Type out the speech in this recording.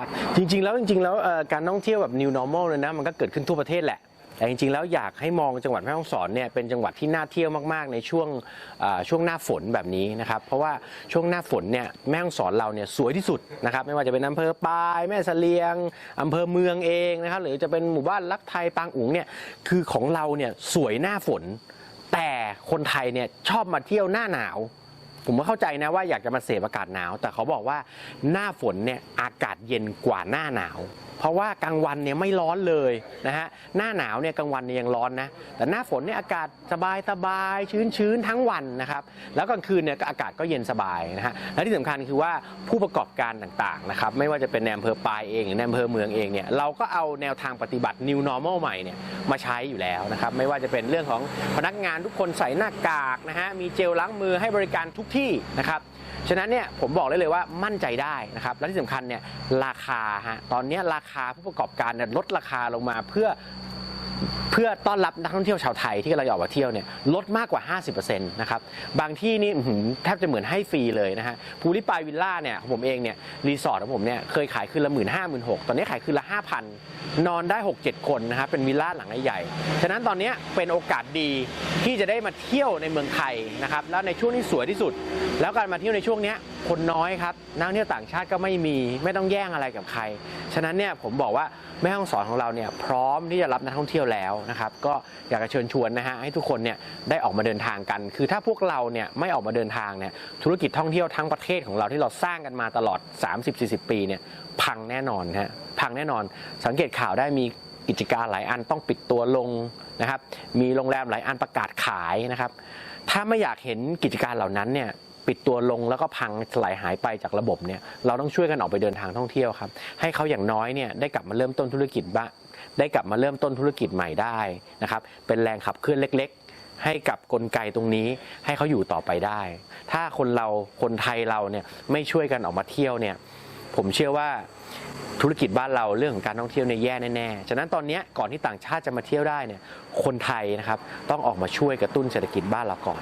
ครับจริงๆแล้วจริงๆแล้วการท่องเที่ยวแบบ new normal เลยนะมันก็เกิดขึ้นทั่วประเทศแหละแต่จริงๆ แล้วอยากให้มองจังหวัดแม่ฮ่องสอนเนี่ยเป็นจังหวัดที่น่าเที่ยวมากๆ ในช่วงช่วงหน้าฝนแบบนี้นะครับเพราะว่าช่วงหน้าฝนเนี่ยแม่ฮ่องสอนเราเนี่ยสวยที่สุดนะครับไม่ว่าจะเป็นอำเภอปายแม่เสลียงอำเภอเมืองเองนะครับหรือจะเป็นหมู่บ้านลักไทยปางอุ๋งเนี่ยคือของเราเนี่ยสวยหน้าฝน แต่คนไทยเนี่ยชอบมาเที่ยวหน้าหนาว ผมก็เข้าใจนะว่าอยากจะมาเสพอากาศหนาว แต่เขาบอกว่าหน้าฝนเนี่ยอากาศเย็นกว่าหน้าหนาว เพราะว่ากลางวันเนี่ยไม่ร้อนเลยนะฮะหน้าหนาวเนี่ยกลางวันเนี่ยยังร้อนนะแต่หน้าฝนเนี่ยอากาศสบายสบายชื้นชื้นทั้งวันนะครับแล้วกลางคืนเนี่ยก็อากาศก็เย็นสบายนะฮะและที่สำคัญคือว่าผู้ประกอบการต่างๆนะครับไม่ว่าจะเป็นในอำเภอปลายเองหรือในอำเภอเมืองเองเนี่ยเราก็เอาแนวทางปฏิบัติ new normal ใหม่เนี่ยมาใช้อยู่แล้วนะครับไม่ว่าจะเป็นเรื่องของพนักงานทุกคนใส่หน้ากากนะฮะมีเจลล้างมือให้บริการทุกที่นะครับฉะนั้นเนี่ยผมบอกได้เลยว่ามั่นใจได้นะครับและที่สำคัญเนี่ยราคาฮะตอนนี้ราคาผู้ประกอบการลดราคาลงมาเพื่อ เพื่อต้อนรับนักท่องเที่ยวชาวไทยที่กำลังออกมาเที่ยวเนี่ยลดมากกว่า 50%นะครับบางที่นี่แทบจะเหมือนให้ฟรีเลยนะฮะภูริปายวิลล่าเนี่ยของผมเองเนี่ยรีสอร์ทของผมเนี่ยเคยขายคืนละหมื่นห้าหมื่นหกตอนนี้ขายคืนละห้าพันนอนได้ 6-7 คนนะครับเป็นวิลล่าหลังใหญ่ๆฉะนั้นตอนนี้เป็นโอกาสดีที่จะได้มาเที่ยวในเมืองไทยนะครับแล้วในช่วงที่สวยที่สุด แล้วการมาเที่ยวในช่วงเนี้ยคนน้อยครับนักท่องเที่ยวต่างชาติก็ไม่มีไม่ต้องแย่งอะไรกับใคร ฉะนั้นเนี่ยผมบอกว่าแม่ห้องสอนของเราเนี่ยพร้อมที่จะรับนักท่องเที่ยวแล้วนะครับก็อยากจะเชิญชวนนะฮะให้ทุกคนเนี่ยได้ออกมาเดินทางกัน คือถ้าพวกเราเนี่ยไม่ออกมาเดินทางเนี่ยธุรกิจท่องเที่ยวทั้งประเทศของเราที่เราสร้างกันมาตลอด 30-40 ปีเนี่ยพังแน่นอนฮะพังแน่นอนสังเกตข่าวได้มีกิจการหลายอันต้องปิดตัวลงนะครับ มีโรงแรมหลายอันประกาศขายนะครับ ถ้าไม่อยากเห็นกิจการเหล่านั้นเนี่ย ปิดตัวลงแล้วก็พังสลายหายไปจากระบบเนี่ยเราต้องช่วยกันออกไปเดินทางท่องเที่ยวครับ ให้เขาอย่างน้อยเนี่ยได้กลับมาเริ่มต้นธุรกิจบ้างได้กลับมาเริ่มต้นธุรกิจใหม่ได้นะครับเป็นแรงขับเคลื่อนเล็กๆ ให้กับกลไกตรงนี้ให้เขาอยู่ต่อไปได้ ถ้าคนเราคนไทยเราเนี่ยไม่ช่วยกันออกมาเที่ยวเนี่ยผมเชื่อว่าธุรกิจบ้านเราเรื่องของการท่องเที่ยวเนี่ยแย่แน่ๆ ฉะนั้นตอนนี้ก่อนที่ต่างชาติจะมาเที่ยวได้เนี่ยคนไทยนะครับต้องออกมาช่วยกระตุ้นเศรษฐกิจบ้านเราก่อน